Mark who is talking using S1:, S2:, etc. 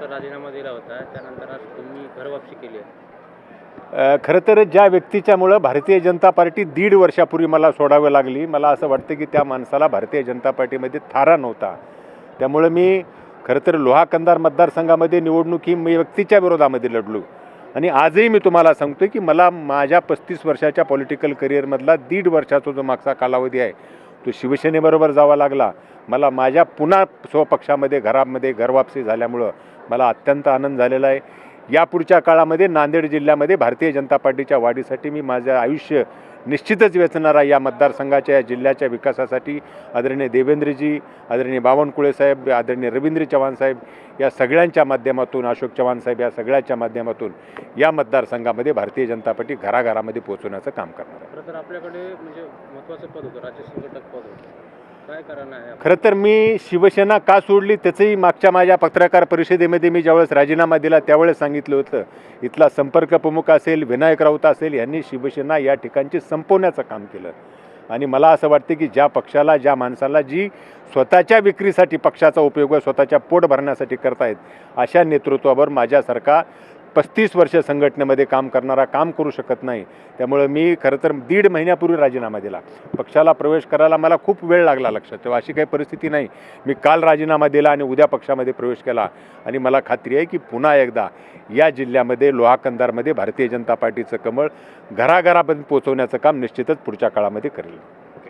S1: तो राजीनामा दिला होता. त्यानंतर आज तुम्ही घरवापसी केली आहे.
S2: खरं तर ज्या व्यक्तीच्यामुळं भारतीय जनता पार्टी दीड वर्षापूर्वी मला सोडावी लागली मला असं वाटतं की त्या माणसाला भारतीय जनता पार्टीमध्ये थारा नव्हता. त्यामुळं मी खरं तर लोहा कंदार मतदारसंघामध्ये निवडणूक ही मी व्यक्तीच्या विरोधामध्ये लढलो. आणि आजही मी तुम्हाला सांगतो की मला माझ्या पस्तीस वर्षाच्या पॉलिटिकल करिअरमधला दीड वर्षाचा जो मागचा कालावधी आहे तो शिवसेनेबरोबर जावा लागला. मला माझ्या पुन्हा स्वपक्षामध्ये घरामध्ये घरवापसी झाल्यामुळं मला अत्यंत आनंद झालेला आहे. यापुढच्या काळामध्ये नांदेड जिल्ह्यामध्ये भारतीय जनता पार्टीच्या वाढीसाठी मी माझं आयुष्य निश्चितच वेचणार आहे या मतदारसंघाच्या या जिल्ह्याच्या विकासासाठी. आदरणीय देवेंद्रजी आदरणीय बावनकुळे साहेब आदरणीय रवींद्र चव्हाण साहेब या सगळ्यांच्या माध्यमातून अशोक चव्हाण साहेब या सगळ्याच्या माध्यमातून या मतदारसंघामध्ये भारतीय जनता पार्टी घराघरामध्ये पोहोचवण्याचं काम करणार आहे.
S1: आपल्याकडे म्हणजे महत्त्वाचं पद होतं राज्य संघटक पद होतं.
S2: खरं तर मी शिवसेना का सोडली त्याचंही मागच्या माझ्या पत्रकार परिषदेमध्ये मी ज्यावेळेस राजीनामा दिला त्यावेळेस सांगितलं होतं. इथला संपर्क प्रमुख असेल विनायक राऊत असेल यांनी शिवसेना या ठिकाणची संपवण्याचं काम केलं. आणि मला असं वाटतं की ज्या पक्षाला ज्या माणसाला जी स्वतःच्या विक्रीसाठी पक्षाचा उपयोग स्वतःच्या पोट भरण्यासाठी करतायत अशा नेतृत्वावर माझ्यासारखा पस्तीस वर्ष संघटनेमध्ये काम करणारा काम करू शकत नाही. त्यामुळं मी खरं तर दीड महिन्यापूर्वी राजीनामा दिला. पक्षाला प्रवेश करायला मला खूप वेळ लागला लक्षात तेव्हा अशी काही परिस्थिती नाही. मी काल राजीनामा दिला आणि उद्या पक्षामध्ये प्रवेश केला. आणि मला खात्री आहे की पुन्हा एकदा या जिल्ह्यामध्ये लोहाकंदारमध्ये भारतीय जनता पार्टीचं कमळ घराघरापर्यंत पोहोचवण्याचं काम निश्चितच पुढच्या काळामध्ये करेल.